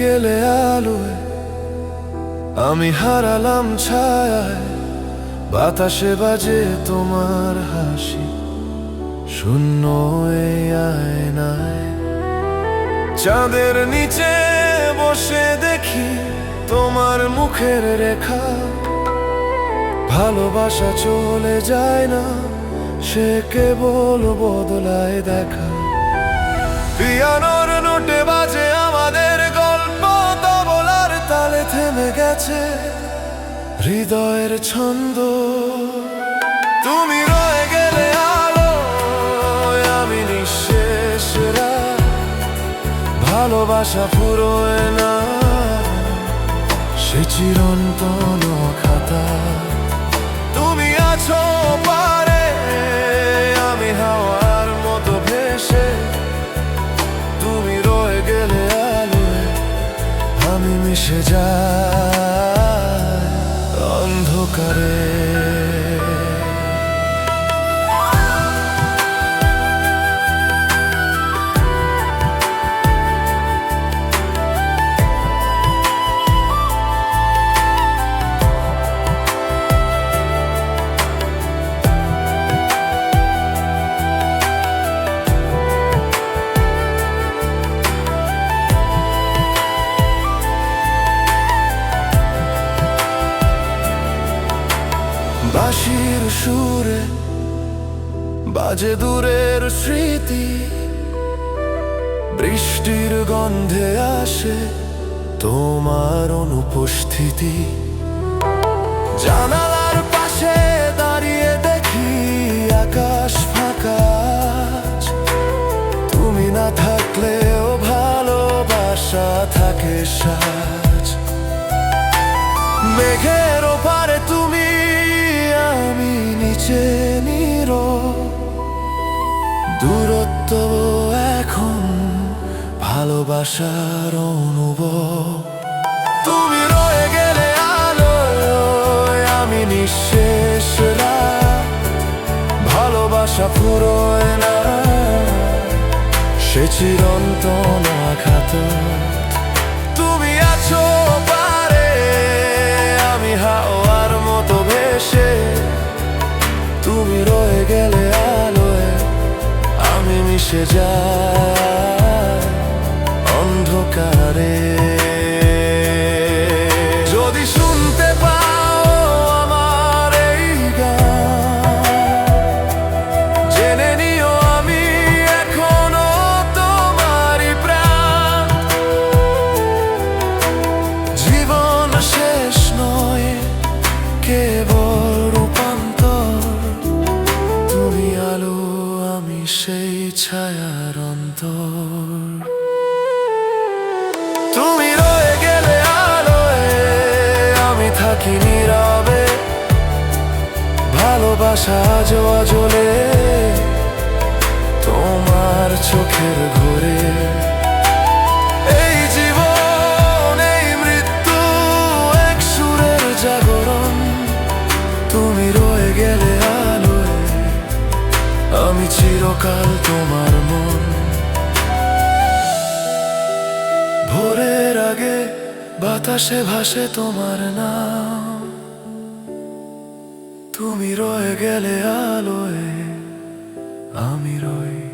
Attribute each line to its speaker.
Speaker 1: গেলে আলোয় আমি হারালাম ছায়ায়, বাতাসে বাজে তোমার হাসি, শূন্য আয়নায়। চাঁদের নিচে বসে দেখি তোমার মুখের রেখা। ভালোবাসা চলে যায় না, সে কেবল বদলায় দেখা। পিয়ানোর নোটে বাজে থেমে গেছে হৃদয়ের ছন্দ। তুমি রয়ে গেলে আলো আমি নিঃশেষরা ভালোবাসা ফুরোয় না, সে চিরন্তন খাতা। আমি মিশে যাই অন্ধকারে। বাঁশির সুরে বাজে দূরের স্মৃতি। বৃষ্টির গন্ধে আসে তোমার অনুপস্থিতি। জানালার পাশে দাঁড়িয়ে দেখি আকাশ ফাঁকা। তুমি না থাকলেও ভালোবাসা থাকে সাজ। মেঘের ওপারে নিরো দূরত্ব এখন ভালোবাসার অনুভব তুমি রয়ে গেলে আলো আমি নিঃশেষ রাত। ভালোবাসা ফুরোয় না সে চিরন্তন আঘাত গেলে আলোয় আমি মিশে যাই। অন্ধকারে ছায়ার অন্তর। তুমি রয়ে গেলে আলোয়, আমি থাকি নীরবে। ভালোবাসা জোয়া আজলে, তোমার চোখের ঘরে। চিরকাল তোমার মন। ভোরের আগে বাতাসে ভাসে তোমার নাম। তুমি রয়ে গেলে আলোয় আমি অম